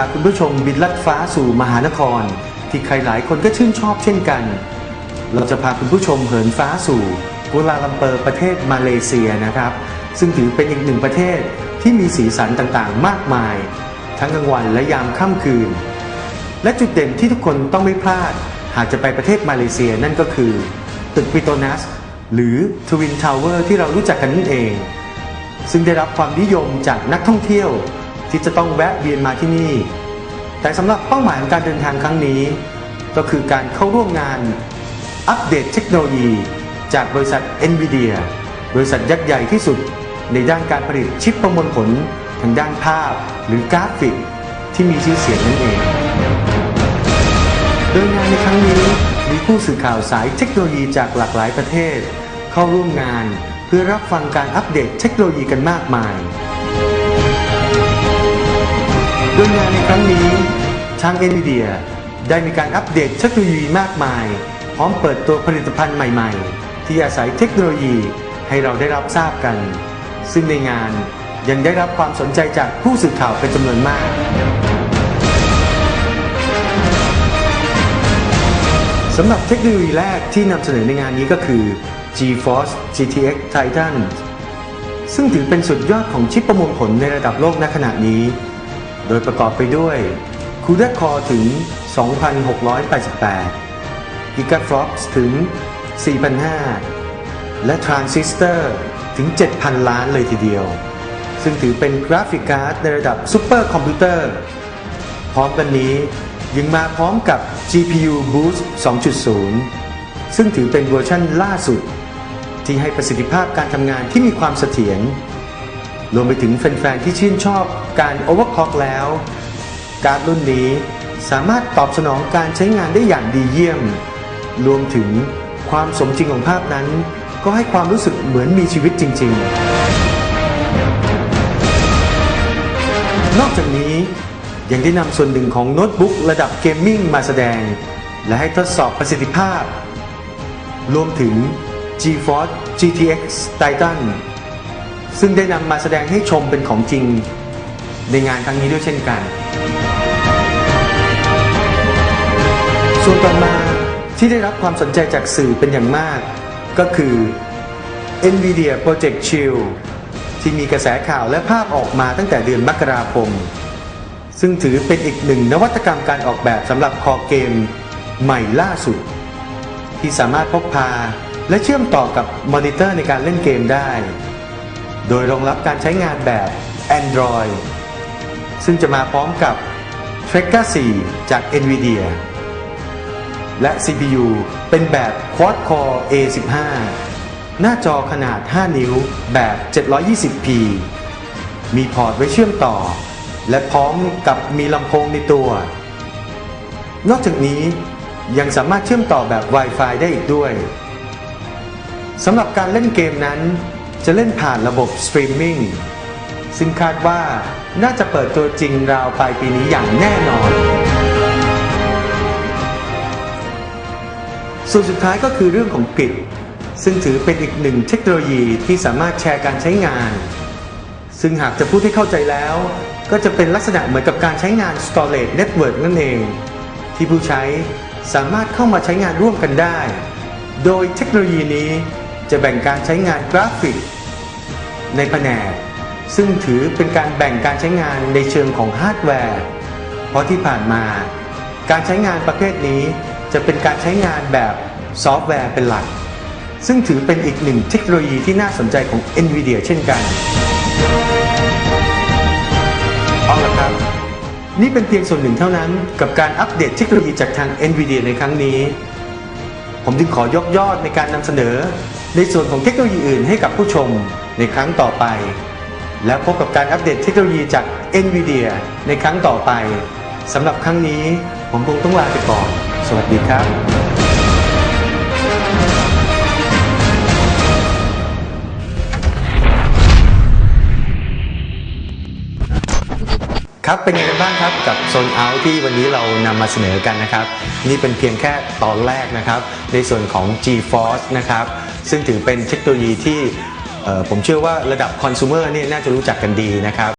พาคุณผู้ชมบินลัดฟ้าสู่มหานคร ที่ใครหลายคนก็ชื่นชอบเช่นกัน เราจะพาคุณผู้ชมเหินฟ้าสู่กัวลาลัมเปอร์ประเทศมาเลเซียนะครับ ซึ่งถือเป็นอีกหนึ่งประเทศที่มีสีสันต่างๆ มากมาย ทั้งกลางวันและยามค่ำคืน และจุดเด่นที่ทุกคนต้องไม่พลาด หากจะไปประเทศมาเลเซียนั่นก็คือ ตึกปิโตนัส หรือทวินทาวเวอร์ที่เรารู้จักกันนั่นเอง ซึ่งได้รับความนิยมจากนักท่องเที่ยว ที่จะต้องแวะเวียนมาที่นี่ แต่สำหรับเป้าหมายของการเดินทางครั้งนี้ ก็คือการเข้าร่วมงานอัปเดตเทคโนโลยี จากบริษัท NVIDIA บริษัทยักษ์ใหญ่ที่สุด ในด้านการผลิตชิปประมวลผลทางด้านภาพหรือกราฟิก ที่มีชื่อเสียงนั่นเอง โดยงานในครั้งนี้มีผู้สื่อข่าวสายเทคโนโลยีจากหลากหลายประเทศ เข้าร่วมงานเพื่อรับฟังการอัปเดตเทคโนโลยีกันมากมาย ดยงานในครั้งนี้ทาง NVIDIA ได้มีการอัปเดตเทคโนโลยีมากมาย พร้อมเปิดตัวผลิตภัณฑ์ใหม่ๆ ที่อาศัยเทคโนโลยีให้เราได้รับทราบกัน ซึ่งในงานยังได้รับความสนใจจากผู้สื่อข่าวเป็นจำนวนมากสำหรับเทคโนโลยีแรกที่นำเสนอในงานนี้ก็คือ GeForce GTX Titan ซึ่งถือเป็นสุดยอดของชิปประมวลผลในระดับโลกณขณะนี้ โดยประกอบไปด้วย CUDA Core ถึง 2,688 GigaFlops ถึง 4,500 และ Transistor ถึง 7,000 ล้านเลยทีเดียว ซึ่งถือเป็นกราฟิกการ์ดในระดับซูเปอร์คอมพิวเตอร์ พร้อมกันนี้ยังมาพร้อมกับ GPU Boost 2.0 ซึ่งถือเป็นเวอร์ชั่นล่าสุด ที่ให้ประสิทธิภาพการทำงานที่มีความเสถียร รวมไปถึงแฟนๆ ที่ชื่นชอบการ Overclock แล้ว การ์ดรุ่นนี้สามารถตอบสนองการใช้งานได้อย่างดีเยี่ยม รวมถึงความสมจริงของภาพนั้น ก็ให้ความรู้สึกเหมือนมีชีวิตจริง ๆ นอกจากนี้ยังได้นำส่วนหนึ่งของโน้ตบุ๊กระดับเกมมิ่งมาแสดง และให้ทดสอบประสิทธิภาพ รวมถึง GeForce GTX Titan ซึ่งได้นำมาแสดงให้ชมเป็นของจริงในงานครั้งนี้ด้วยเช่นกัน ส่วนต่อมาที่ได้รับความสนใจจากสื่อเป็นอย่างมาก ก็คือ NVIDIA Project Shield ที่มีกระแสข่าวและภาพออกมาตั้งแต่เดือนมกราคม ซึ่งถือเป็นอีกหนึ่งนวัตกรรมการออกแบบสำหรับคอเกมใหม่ล่าสุด ที่สามารถพกพาและเชื่อมต่อกับมอนิเตอร์ในการเล่นเกมได้ โดยรองรับการใช้งานแบบ Android ซึ่งจะมาพร้อมกับ t r e c k e r 4จาก NVIDIA และ CPU เป็นแบบ Quad Core A15 หน้าจอขนาด 5 นิ้วแบบ 720p มีพอร์ตไว้เชื่อมต่อ และพร้อมกับมีลำโพงในตัว นอกจากนี้ยังสามารถเชื่อมต่อแบบ Wi-Fi ได้อีกด้วยสำหรับการเล่นเกมนั้น จะเล่นผ่านระบบสตรีมมิ่งซึ่งคาดว่าน่าจะเปิดตัวจริงราวปลายปีนี้อย่างแน่นอน ส่วนสุดท้ายก็คือเรื่องของกิจซึ่งถือเป็นอีกหนึ่งเทคโนโลยีที่สามารถแชร์การใช้งาน ซึ่งหากจะพูดให้เข้าใจแล้ว ก็จะเป็นลักษณะเหมือนกับการใช้งาน storage network นั่นเอง ที่ผู้ใช้สามารถเข้ามาใช้งานร่วมกันได้ โดยเทคโนโลยีนี้ จะแบ่งการใช้งานกราฟิก ในแผนก ซึ่งถือเป็นการแบ่งการใช้งานในเชิงของฮาร์ดแวร์ เพราะที่ผ่านมา การใช้งานประเภทนี้จะเป็นการใช้งานแบบซอฟต์แวร์เป็นหลัก ซึ่งถือเป็นอีกหนึ่งเทคโนโลยีที่น่าสนใจของ NVIDIA เช่นกันเอาละครับ นี่เป็นเพียงส่วนหนึ่งเท่านั้นกับการอัปเดตเทคโนโลยีจากทาง NVIDIA ในครั้งนี้ ผมจึงขอยกยอดในการนำเสนอ ในส่วนของเทคโนโลยีอื่นให้กับผู้ชมในครั้งต่อไป และพบกับการอัปเดตเทคโนโลยีจาก NVIDIA ในครั้งต่อไปสำหรับครั้งนี้ผมคงต้องลาไปก่อน สวัสดีครับ ครับเป็นไงกันบ้างครับกับโซนเอาที่วันนี้เรานำมาเสนอกันนะครับ นี่เป็นเพียงแค่ตอนแรกนะครับ ในส่วนของ GeForce นะครับ ซึ่งถือเป็นเทคโนโลยีที่ผมเชื่อว่าระดับคอน sumer เนี่ยน่าจะรู้จักกันดีนะครับ